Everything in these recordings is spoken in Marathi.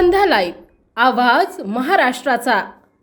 संध्या लाईव्ह. आवाज महाराष्ट्राचा.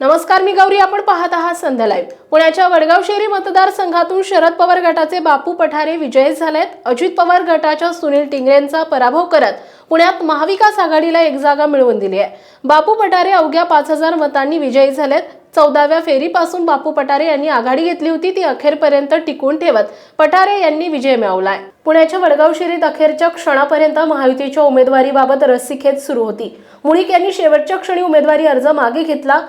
नमस्कार मी गौरी. आपण पाहत आहात संध्या लाईव्ह. पुण्याच्या वडगाव शहरी मतदारसंघातून शरद पवार गटाचे बापू पठारे विजयी झालेत. अजित पवार गटाच्या सुनील टिंगरेंचा पराभव करत पुण्यात महाविकास आघाडीला एक जागा मिळवून दिली आहे. बापू पठारे अवघ्या पाच हजार मतांनी विजयी झालेत. चौदाव्या फेरीपासून बापू पठारे यांनी आघाडी घेतली होती ती अखेरपर्यंत टिकून ठेवत. पठारे यांनी विजय मिळवलाय. पुण्याच्या वडगाव शिरीत अखेरच्या क्षणापर्यंत महायुतीच्या उमेदवारीबाबत रस्सीखेच सुरू होती. मुळीक यांनी शेवटच्या क्षणी उमेदवारी अर्ज मागे घेतला.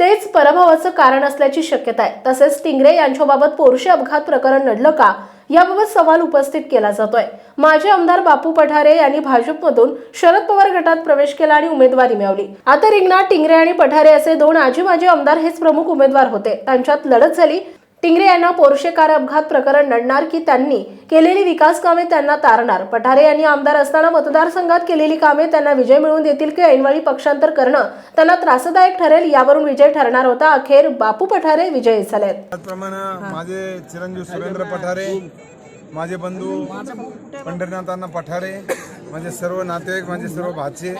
तेच पराभवाचं कारण असल्याची शक्यता आहे. तसेच टिंगरे यांच्याबाबत पोरशे अपघात प्रकरण नडलं का? याबाबत सवाल उपस्थित केला जातोय. माजी आमदार बापू पठारे यांनी भाजपमधून शरद पवार गटात प्रवेश केला आणि उमेदवारी मिळवली. आता रिंगणात टिंगरे आणि पठारे असे दोन आजी माजी आमदार हेच प्रमुख उमेदवार होते. त्यांच्यात लढत झाली. टिंगरे यांना पोरशे कार अपघात प्रकरण नडणार की त्यांनी केलेली विकास कामे त्यांना तारणार? पठारे यांनी आमदार असताना मतदारसंघात केलेली कामे त्यांना विजय मिळवून देतील की ऐनवाळी पक्षांतर करणं? त्यांना त्रासदायक ठरेल यावरून विजय ठरणार होता. अखेर बापू पठारे विजयी झाले माझे चिरंजीव सुरेंद्र पठारे माझे बंधू पंढरीनाथांना पठारे माझे सर्व नातेवाईक माझे सर्व भाचे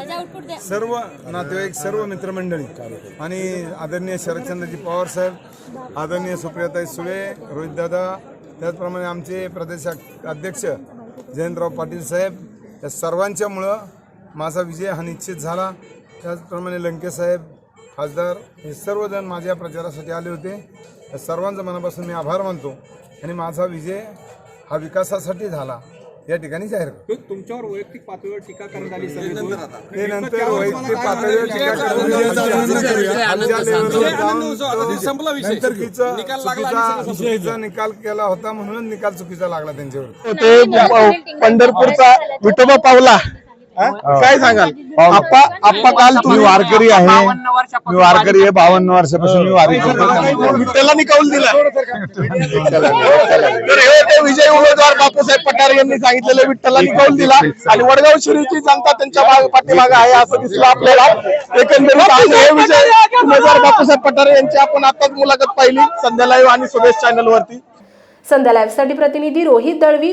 सर्व नातेवाईक सर्व मित्रमंडळी. आणि आदरणीय शरदचंद्रजी पवार साहेब आदरणीय सुप्रियाताई सुळे रोहितदादा त्याचप्रमाणे आमचे प्रदेश अध्यक्ष जयंतराव पाटील साहेब या सर्वांच्यामुळं माझा विजय हा निश्चित झाला. त्याचप्रमाणे लंके साहेब खासदार हे सर्वजण माझ्या प्रचारासाठी आले होते. या सर्वांचा मनापासून मी आभार मानतो. आणि माझा विजय हा विकासासाठी झाला. या ठिकाणी जाहीर करतो. तुमच्यावर वैयक्तिक पातळीवर टीका करण्यात आली ते नंतर वैयक्तिक पातळीवर टीका करून नंतर चुकीचा निकाल केला होता म्हणून निकाल चुकीचा लागला त्यांच्यावर ते पंढरपूरचा विठोबा पावला हा? काय सांगाल? आप्पा आप्पा काल तुम्ही वारकरी आहे. मी वारकरी आहे बावन्न वर्षापासून मी वारी करतो विठ्ठलांनी कौल दिला? तर हे ते विजय उमेदवार बापूसाहेब पठारे यांनी सांगितलेलं विठ्ठलांनी कौल दिला? आणि वडगाव शिरीची जनता त्यांच्या माग- पाठीमागे आहे असं दिसलं आपल्याला. एकंदरीत हे विजय उमेदवार बापूसाहेब पठारे यांची आपण आताच मुलाखत पाहिली. संध्या लाईव्ह आणि सुदेश चॅनल वरती संध्या लाईव्हसाठी प्रतिनिधी रोहित दळवी